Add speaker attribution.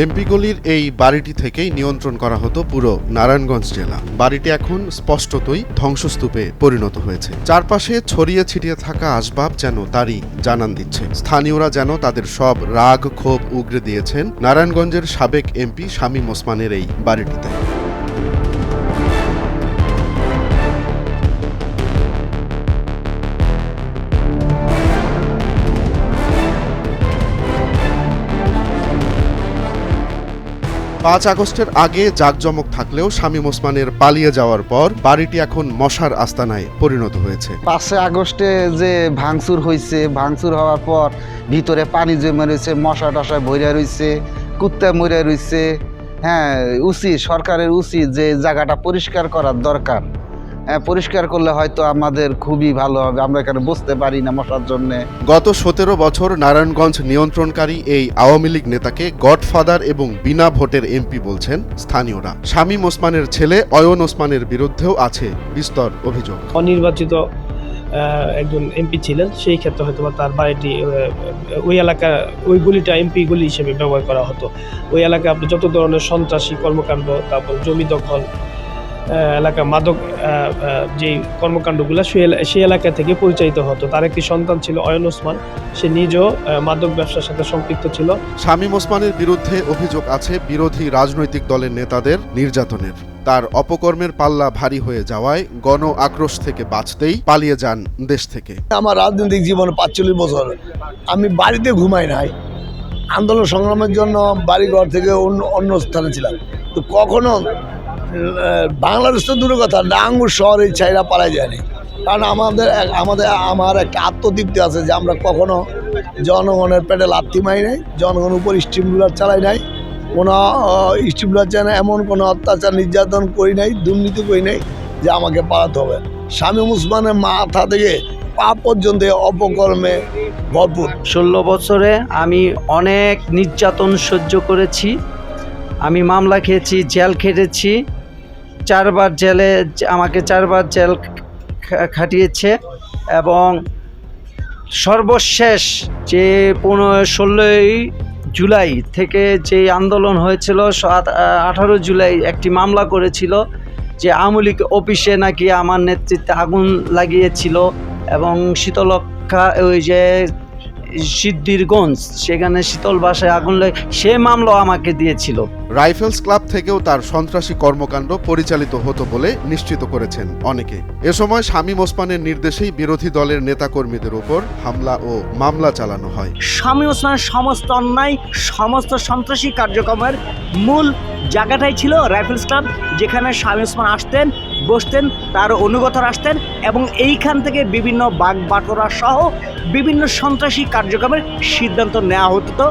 Speaker 1: MP গলির এই বাড়িটি থেকেই নিয়ন্ত্রণ করা হতো পুরো নারায়ণগঞ্জ জেলা। বাড়িটি এখন স্পষ্টতই ধ্বংসস্তূপে পরিণত হয়েছে। চারপাশে ছড়িয়ে ছিটিয়ে থাকা আসবাব যেন তারই জানান দিচ্ছে। স্থানীয়রা যেন তাদের সব রাগ, ক্ষোভ উগরে দিয়েছেন নারায়ণগঞ্জের সাবেক এমপি শামীম ওসমানের এই বাড়িটিতে। পাঁচ আগস্টের আগে জাঁকজমক থাকলেও শামীম ওসমানের পালিয়ে যাওয়ার পর বাড়িটি এখন মশার আস্তানায় পরিণত হয়েছে।
Speaker 2: পাঁচে আগস্টে যে ভাঙচুর হয়েছে, ভাঙচুর হওয়ার পর ভিতরে পানি জমে রয়েছে, মশা টশায় ভরে রয়েছে, কুত্তা মরে রয়েছে। হ্যাঁ উচিত, সরকারের উচিত যে জায়গাটা পরিষ্কার করার দরকার। পরিষ্কার করলে হয়তো আমাদের খুবই ভালো হবে। আমরা এখানে বসতে পারি না মশার জন্যে।
Speaker 1: গত সতেরো বছর নারায়ণগঞ্জ নিয়ন্ত্রণকারী এই আওয়ামী লীগ নেতাকে গডফাদার এবং বিনা ভোটের এমপি বলছেন স্থানীয়রা। শামীম ওসমানের ছেলে অয়ন ওসমানের বিরুদ্ধেও আছে বিস্তর অভিযোগ।
Speaker 3: অনির্বাচিত একজন এমপি ছিলেন সেই ক্ষেত্রে হয়তো বা তার বাড়িটি ওই এলাকা ওই গুলিটা এমপি গুলি হিসেবে ব্যবহার করা হতো। ওই এলাকায় আপনি যত ধরনের সন্ত্রাসী কর্মকাণ্ড তারপর জমি দখল এলাকা মাদক যেই কর্মকাণ্ডগুলো সে এলা- সেই এলাকা থেকে পরিচালিত হতো। তার একটি সন্তান ছিল অয়ন ওসমান। সে নিজেও মাদক ব্যবসার সাথে সম্পৃক্ত ছিল।
Speaker 1: শামীম ওসমানের বিরুদ্ধে অভিযোগ আছে বিরোধী রাজনৈতিক দলের নেতাদের নির্যাতনের। তার অপকর্মের পাল্লা ভারী হয়ে যাওয়ায় গণ আক্রোশ থেকে বাঁচতেই পালিয়ে যান দেশ থেকে।
Speaker 4: আমার রাজনৈতিক জীবন পাঁচচল্লিশ বছর। আমি বাড়িতে ঘুমাই নাই। আন্দোলন সংগ্রামের জন্য বাড়িঘর থেকে অন্য অন্য স্থানে ছিলাম। তো কখনো বাংলাদেশ তো দূরের কথা ডাঙ্গুর শহরে ছাইরা পালাই যায়নি। কারণ আমাদের আমাদের, আমার একটা আত্মতৃপ্তি আছে যে আমরা কখনো জনগণের পেটে লাথি মারি নাই, জনগণের উপর স্টিমুলার চালাই নাই, কোনো স্টিমুলার না এমন কোনো অত্যাচার নির্যাতন করি নাই, দুর্নীতি করি নাই যে আমাকে পালাতে হবে। স্বামী মুসমানের মাথা থেকে পা পর্যন্ত অপকর্মে ভরপুর।
Speaker 5: ষোলো বছরে আমি অনেক নির্যাতন সহ্য করেছি, আমি মামলা খেয়েছি, জেল খেটেছি চারবার জেলে আমাকে চারবার জেল খাটিয়েছে এবং সর্বশেষ যে পনেরো, ষোলোই জুলাই থেকে যে আন্দোলন হয়েছিল, সাত- আঠারো জুলাই একটি মামলা করেছিল যে আওয়ামী লীগ অফিসে নাকি আমার নেতৃত্বে আগুন লাগিয়েছিল এবং শীতলক্ষা ওই যে সিদ্ধিরগঞ্জ সেখানে শীতল বাসায় আগুন লাগে সে মামলা আমাকে দিয়েছিল।
Speaker 1: রাইফেলস ক্লাব থেকেও তার সন্ত্রাসী কর্মকাণ্ড পরিচালিত হতো বলে নিশ্চিত করেছেন অনেকে। এ সময় শামীম ওসমানের নির্দেশেই বিরোধী দলের নেতাকর্মীদের উপর হামলা ও মামলা চালানো হয়।
Speaker 6: স্বামী ওসমানের সমস্ত অন্যায় সমস্ত সন্ত্রাসী কার্যক্রমের মূল জায়গাটাই ছিল রাইফেলস ক্লাব যেখানে স্বামী ওসমান আসতেন বসতেন তার অনুগতরা আসতেন এবং এইখান থেকে বিভিন্ন বাঘ বাটোরা সহ বিভিন্ন সন্ত্রাসী কার্যক্রমের সিদ্ধান্ত নেওয়া হতো